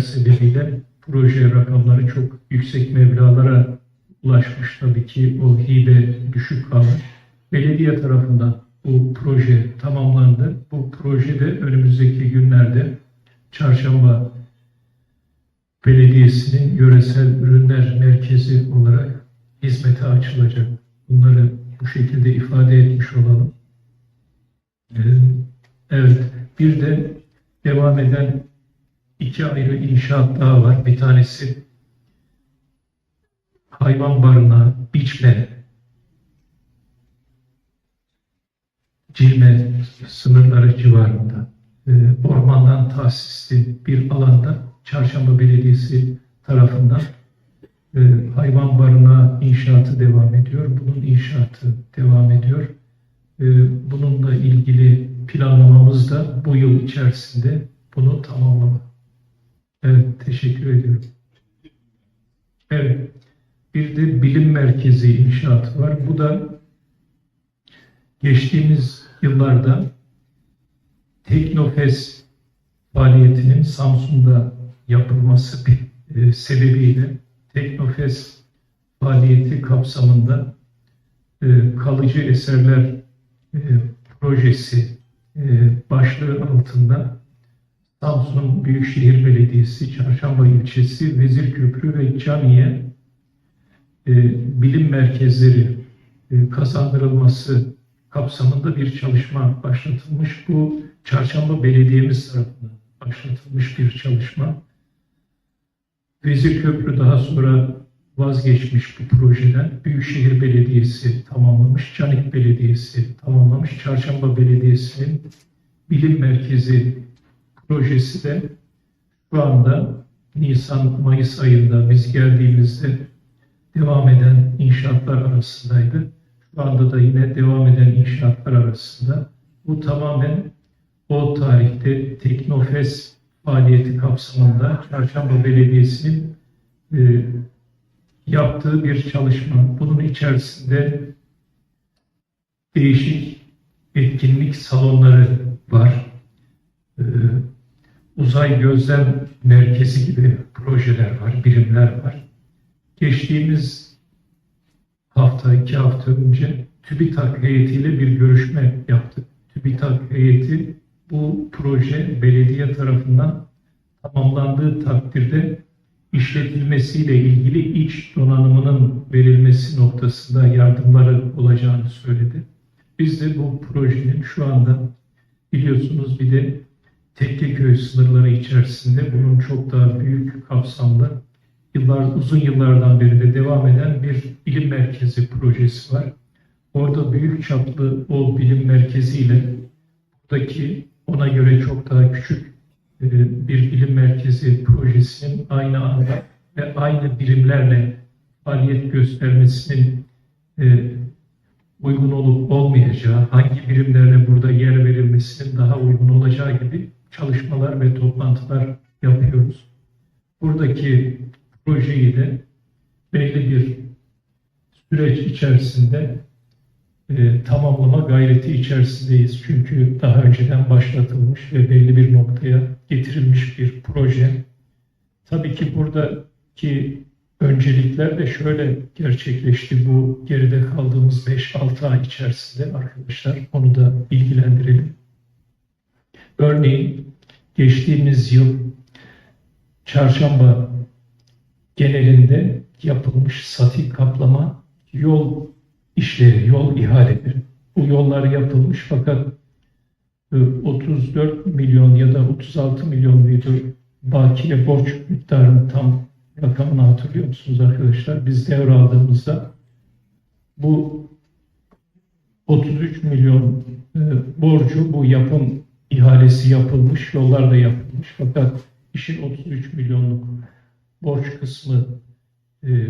sebepler sebebiyle proje rakamları çok yüksek meblalara ulaşmış tabii ki o hibe düşük kalmış. Belediye tarafından bu proje tamamlandı. Bu proje de önümüzdeki günlerde Çarşamba Belediyesi'nin yöresel ürünler merkezi olarak hizmete açılacak. Bunları bu şekilde ifade etmiş olalım. Evet, bir de devam eden iki ayrı inşaat daha var. Bir tanesi hayvan barınağı, biçme, Cilme sınırları civarında e, ormandan tahsisli bir alanda Çarşamba Belediyesi tarafından e, hayvan barınağı inşaatı devam ediyor. Bunun inşaatı devam ediyor. E, bununla ilgili planlamamız da bu yıl içerisinde bunu tamamlama. Teşekkür ediyorum. Evet, bir de bilim merkezi inşaatı var. Bu da geçtiğimiz yıllarda Teknofest faaliyetinin Samsun'da yapılması e, sebebiyle Teknofest faaliyeti kapsamında e, kalıcı eserler e, projesi başlığı altında Samsun Büyükşehir Belediyesi, Çarşamba ilçesi, Vezirköprü ve Caniye e, bilim merkezleri e, kazandırılması kapsamında bir çalışma başlatılmış. Bu Çarşamba Belediye'miz tarafından başlatılmış bir çalışma. Vezirköprü daha sonra vazgeçmiş bu projeden. Büyükşehir Belediyesi tamamlamış, Canik Belediyesi tamamlamış, Çarşamba Belediyesi'nin bilim merkezi projesi de şu anda Nisan-Mayıs ayında biz geldiğimizde devam eden inşaatlar arasındaydı. Şu anda da yine devam eden inşaatlar arasında. Bu tamamen o tarihte Teknofest faaliyeti kapsamında Çarşamba Belediyesi'nin e, yaptığı bir çalışma. Bunun içerisinde değişik etkinlik salonları var. Ee, uzay gözlem merkezi gibi projeler var, birimler var. Geçtiğimiz hafta, iki hafta önce TÜBİTAK heyetiyle bir görüşme yaptık. TÜBİTAK heyeti bu proje belediye tarafından tamamlandığı takdirde işletilmesiyle ilgili iç donanımının verilmesi noktasında yardımları olacağını söyledi. Biz de bu projenin şu anda biliyorsunuz bir de Tekkeköy sınırları içerisinde bunun çok daha büyük kapsamlı yıllar uzun yıllardan beri de devam eden bir bilim merkezi projesi var. Orada büyük çaplı o bilim merkeziyle buradaki ona göre çok daha küçük e, bir bilim merkezi projesinin aynı anda ve aynı birimlerle faaliyet göstermesinin e, uygun olup olmayacağı, hangi birimlerle burada yer verilmesinin daha uygun olacağı gibi çalışmalar ve toplantılar yapıyoruz. Buradaki projeyi de belli bir süreç içerisinde e, tamamlama gayreti içerisindeyiz. Çünkü daha önceden başlatılmış ve belli bir noktaya getirilmiş bir proje. Tabii ki buradaki öncelikler de şöyle gerçekleşti bu geride kaldığımız 5-6 ay içerisinde arkadaşlar. Onu da bilgilendirelim. Örneğin geçtiğimiz yıl çarşamba genelinde yapılmış sati kaplama yol işleri, yol ihaleleri. Bu yollar yapılmış fakat 34 milyon ya da 36 milyon muydu bakiye borç miktarını tam rakamını hatırlıyor musunuz arkadaşlar? Biz devraldığımızda bu 33 milyon e, borcu bu yapım ihalesi yapılmış, yollar da yapılmış. Fakat işin 33 milyonluk borç kısmı e,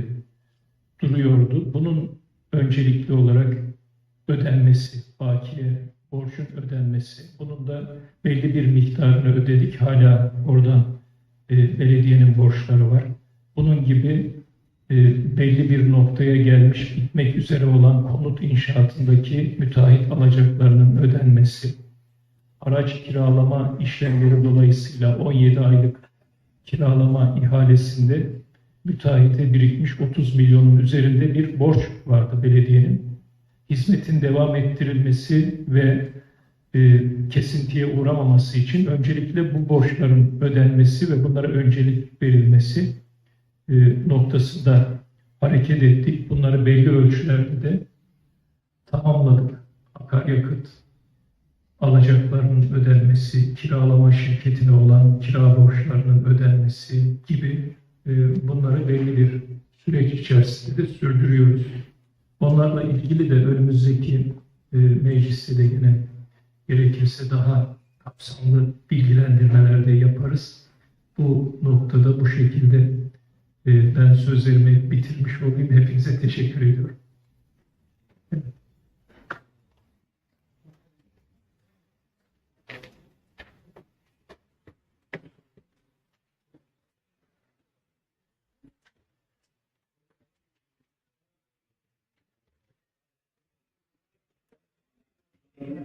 duruyordu. Bunun öncelikli olarak ödenmesi, bakiye borcun ödenmesi. Bunun da belli bir miktarını ödedik. Hala oradan e, belediyenin borçları var. Bunun gibi e, belli bir noktaya gelmiş, bitmek üzere olan konut inşaatındaki müteahhit alacaklarının ödenmesi, araç kiralama işlemleri dolayısıyla 17 aylık kiralama ihalesinde müteahhite birikmiş 30 milyonun üzerinde bir borç vardı belediyenin. Hizmetin devam ettirilmesi ve e, kesintiye uğramaması için öncelikle bu borçların ödenmesi ve bunlara öncelik verilmesi e, noktasında hareket ettik. Bunları belli ölçülerde de tamamladık. Akaryakıt alacaklarının ödenmesi, kiralama şirketine olan kira borçlarının ödenmesi gibi e, bunları belli bir süreç içerisinde de sürdürüyoruz. Onlarla ilgili de önümüzdeki e, mecliste de yine gerekirse daha kapsamlı bilgilendirmeler de yaparız. Bu noktada bu şekilde e, ben sözlerimi bitirmiş olayım. Hepinize teşekkür ediyorum. Thank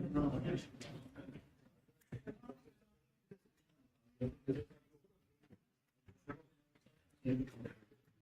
you.